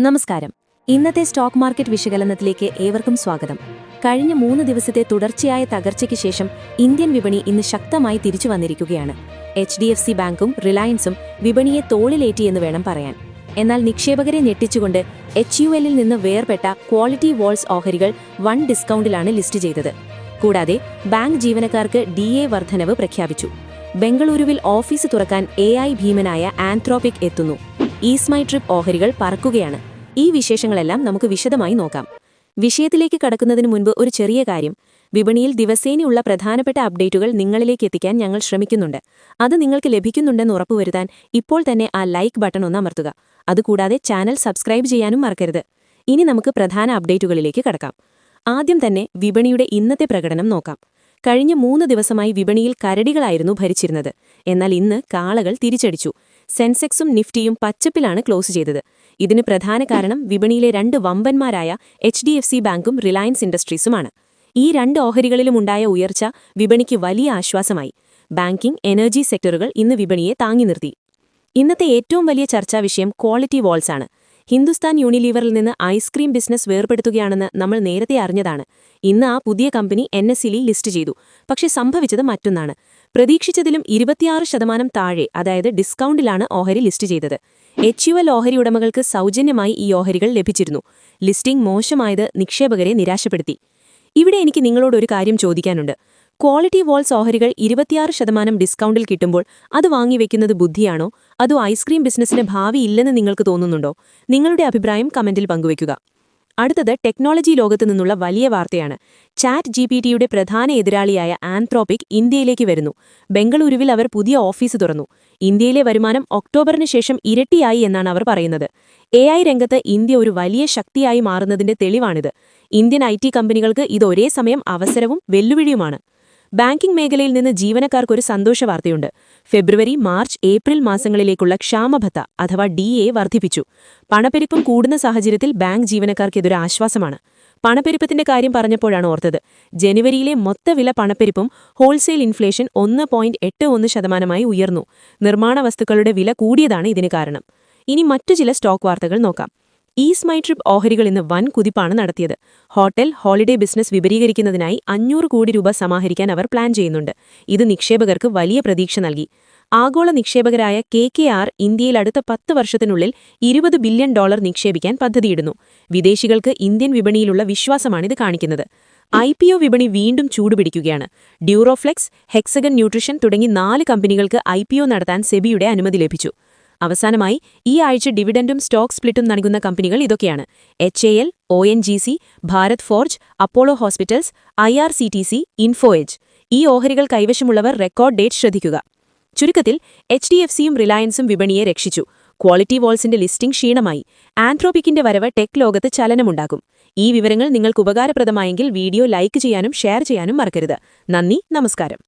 നമസ്കാരം. ഇന്നത്തെ stock market വിശകലനത്തിലേക്ക് ഏവർക്കും സ്വാഗതം. കഴിഞ്ഞ മൂന്ന് ദിവസത്തെ തുടർച്ചയായ തകർച്ചയ്ക്ക് ശേഷം ഇന്ത്യൻ വിപണി ഇന്ന് ശക്തമായി തിരിച്ചു വന്നിരിക്കുകയാണ്. എച്ച് ഡി എഫ് സി ബാങ്കും റിലയൻസും വിപണിയെ തോളിലേറ്റിയെന്ന് വേണം പറയാൻ. എന്നാൽ നിക്ഷേപകരെ ഞെട്ടിച്ചുകൊണ്ട് എച്ച് യു എല്ലിൽ നിന്ന് വേർപെട്ട ക്വാളിറ്റി വോൾസ് ഓഹരികൾ വൺ ഡിസ്കൗണ്ടിലാണ് ലിസ്റ്റ് ചെയ്തത്. കൂടാതെ ബാങ്ക് ജീവനക്കാർക്ക് ഡി എ വർധനവ് പ്രഖ്യാപിച്ചു. ബംഗളൂരുവിൽ ഓഫീസ് തുറക്കാൻ എ ഐ ഭീമനായ ആൻത്രോപിക് എത്തുന്നു. ഈസ്മൈ ട്രിപ്പ് ഓഹരികൾ പറക്കുകയാണ്. ഈ വിശേഷങ്ങളെല്ലാം നമുക്ക് വിശദമായി നോക്കാം. വിഷയത്തിലേക്ക് കടക്കുന്നതിന് മുൻപ് ഒരു ചെറിയ കാര്യം. വിപണിയിൽ ദിവസേനയുള്ള പ്രധാനപ്പെട്ട അപ്ഡേറ്റുകൾ നിങ്ങളിലേക്ക് എത്തിക്കാൻ ഞങ്ങൾ ശ്രമിക്കുന്നുണ്ട്. അത് നിങ്ങൾക്ക് ലഭിക്കുന്നുണ്ടെന്ന് ഉറപ്പുവരുത്താൻ ഇപ്പോൾ തന്നെ ആ ലൈക്ക് ബട്ടൺ ഒന്ന് അമർത്തുക. അതുകൂടാതെ ചാനൽ സബ്സ്ക്രൈബ് ചെയ്യാനും മറക്കരുത്. ഇനി നമുക്ക് പ്രധാന അപ്ഡേറ്റുകളിലേക്ക് കടക്കാം. ആദ്യം തന്നെ വിപണിയുടെ ഇന്നത്തെ പ്രകടനം നോക്കാം. കഴിഞ്ഞ മൂന്ന് ദിവസമായി വിപണിയിൽ കരടികളായിരുന്നു ഭരിച്ചിരുന്നത്. എന്നാൽ ഇന്ന് കാളകൾ തിരിച്ചടിച്ചു. സെൻസെക്സും നിഫ്റ്റിയും പച്ചപ്പിലാണ് ക്ലോസ് ചെയ്തത്. ഇതിന് പ്രധാന കാരണം വിപണിയിലെ രണ്ട് വമ്പന്മാരായ എച്ച് ഡി എഫ് സി ബാങ്കും റിലയൻസ് ഇൻഡസ്ട്രീസുമാണ്. ഈ രണ്ട് ഓഹരികളിലുമുണ്ടായ ഉയർച്ച വിപണിക്ക് വലിയ ആശ്വാസമായി. ബാങ്കിംഗ് എനർജി സെക്ടറുകൾ ഇന്ന് വിപണിയെ താങ്ങി നിർത്തി. ഇന്നത്തെ ഏറ്റവും വലിയ ചർച്ചാ വിഷയം ക്വാളിറ്റി വാൾസ് ആണ്. ഹിന്ദുസ്ഥാൻ യൂണിലീവറിൽ നിന്ന് ഐസ്ക്രീം ബിസിനസ് വേർപെടുത്തുകയാണെന്ന് നമ്മൾ നേരത്തെ അറിഞ്ഞതാണ്. ഇന്ന് ആ പുതിയ കമ്പനി എൻ എസ് ലിസ്റ്റ് ചെയ്തു. പക്ഷേ സംഭവിച്ചത് മറ്റൊന്നാണ്. പ്രതീക്ഷിച്ചതിലും ഇരുപത്തിയാറ് ശതമാനം താഴെ അതായത് ഡിസ്കൗണ്ടിലാണ് ഓഹരി ലിസ്റ്റ് ചെയ്തത്. എച്ച് യു എൽ ഓഹരി ഉടമകൾക്ക് സൗജന്യമായി ഈ ഓഹരികൾ ലഭിച്ചിരുന്നു. ലിസ്റ്റിംഗ് മോശമായത് നിക്ഷേപകരെ നിരാശപ്പെടുത്തി. ഇവിടെ എനിക്ക് നിങ്ങളോട് ഒരു കാര്യം ചോദിക്കാനുണ്ട്. ക്വാളിറ്റി വാൾ ഓഹരികൾ ഇരുപത്തിയാറ് ശതമാനം ഡിസ്കൗണ്ടിൽ കിട്ടുമ്പോൾ അത് വാങ്ങിവെക്കുന്നത് ബുദ്ധിയാണോ? അതോ ഐസ്ക്രീം ബിസിനസ്സിന് ഭാവിയില്ലെന്ന് നിങ്ങൾക്ക് തോന്നുന്നുണ്ടോ? നിങ്ങളുടെ അഭിപ്രായം കമന്റിൽ പങ്കുവയ്ക്കുക. അടുത്തത് ടെക്നോളജി ലോകത്തു നിന്നുള്ള വലിയ വാർത്തയാണ്. ചാറ്റ് ജി പ്രധാന എതിരാളിയായ ആൻത്രോപിക് ഇന്ത്യയിലേക്ക് വരുന്നു. ബംഗളൂരുവിൽ അവർ പുതിയ ഓഫീസ് തുറന്നു. ഇന്ത്യയിലെ വരുമാനം ഒക്ടോബറിന് ശേഷം ഇരട്ടിയായി എന്നാണ് അവർ പറയുന്നത്. എ രംഗത്ത് ഇന്ത്യ ഒരു വലിയ ശക്തിയായി മാറുന്നതിന്റെ തെളിവാണിത്. ഇന്ത്യൻ ഐ കമ്പനികൾക്ക് ഇത് ഒരേ സമയം അവസരവും വെല്ലുവിളിയുമാണ്. ബാങ്കിംഗ് മേഖലയിൽ നിന്ന് ജീവനക്കാർക്കൊരു സന്തോഷ വാർത്തയുണ്ട്. ഫെബ്രുവരി മാർച്ച് ഏപ്രിൽ മാസങ്ങളിലേക്കുള്ള ക്ഷാമഭത്ത അഥവാ ഡി എ വർദ്ധിപ്പിച്ചു. പണപ്പെരുപ്പം കൂടുന്ന സാഹചര്യത്തിൽ ബാങ്ക് ജീവനക്കാർക്ക് ഇതൊരു ആശ്വാസമാണ്. പണപ്പെരുപ്പത്തിന്റെ കാര്യം പറഞ്ഞപ്പോഴാണ് ഓർത്തത്. ജനുവരിയിലെ മൊത്തവില പണപ്പെരുപ്പും ഹോൾസെയിൽ ഇൻഫ്ലേഷൻ ഒന്ന് പോയിന്റ് എട്ട് ഒന്ന് ശതമാനമായി ഉയർന്നു. നിർമ്മാണ വസ്തുക്കളുടെ വില കൂടിയതാണ് ഇതിന് കാരണം. ഇനി മറ്റു ചില സ്റ്റോക്ക് വാർത്തകൾ നോക്കാം. ഈസ് മൈ ട്രിപ്പ് ഓഹരികൾ ഇന്ന് വൻ കുതിപ്പാണ് നടത്തിയത്. ഹോട്ടൽ ഹോളിഡേ ബിസിനസ് വിപുലീകരിക്കുന്നതിനായി അഞ്ഞൂറ് കോടി രൂപ സമാഹരിക്കാൻ അവർ പ്ലാൻ ചെയ്യുന്നുണ്ട്. ഇത് നിക്ഷേപകർക്ക് വലിയ പ്രതീക്ഷ നൽകി. ആഗോള നിക്ഷേപകരായ കെ കെ ആർ ഇന്ത്യയിൽ അടുത്ത പത്ത് വർഷത്തിനുള്ളിൽ ഇരുപത് ബില്യൺ ഡോളർ നിക്ഷേപിക്കാൻ പദ്ധതിയിടുന്നു. വിദേശികൾക്ക് ഇന്ത്യൻ വിപണിയിലുള്ള വിശ്വാസമാണിത് കാണിക്കുന്നത്. ഐ പി ഒ വിപണി വീണ്ടും ചൂടുപിടിക്കുകയാണ്. ഡ്യൂറോഫ്ലെക്സ് ഹെക്സഗൻ ന്യൂട്രിഷൻ തുടങ്ങി നാല് കമ്പനികൾക്ക് ഐ നടത്താൻ സെബിയുടെ അനുമതി ലഭിച്ചു. അവസാനമായി ഈ ആഴ്ച ഡിവിഡൻഡും സ്റ്റോക്ക് സ്പ്ലിറ്റും നൽകുന്ന കമ്പനികൾ ഇതൊക്കെയാണ്. H A L O N G C Bharat Forge Apollo Hospitals I R C T C Info Edge ഈ ഓഹരികൾ കൈവശമുള്ളവർ റെക്കോർഡ് ഡേറ്റ് ശ്രദ്ധിക്കുക. ചുരുക്കത്തിൽ എച്ച് ഡി എഫ് സിയും റിലയൻസും വിപണിയെ രക്ഷിച്ചു. Quality വോൾസിന്റെ listing ക്ഷീണമായി. ആൻത്രോപിക്കിന്റെ വരവ് ടെക് ലോകത്ത് ചലനമുണ്ടാകും. ഈ വിവരങ്ങൾ നിങ്ങൾക്ക് ഉപകാരപ്രദമായെങ്കിൽ വീഡിയോ ലൈക്ക് ചെയ്യാനും ഷെയർ ചെയ്യാനും മറക്കരുത്. നന്ദി നമസ്കാരം.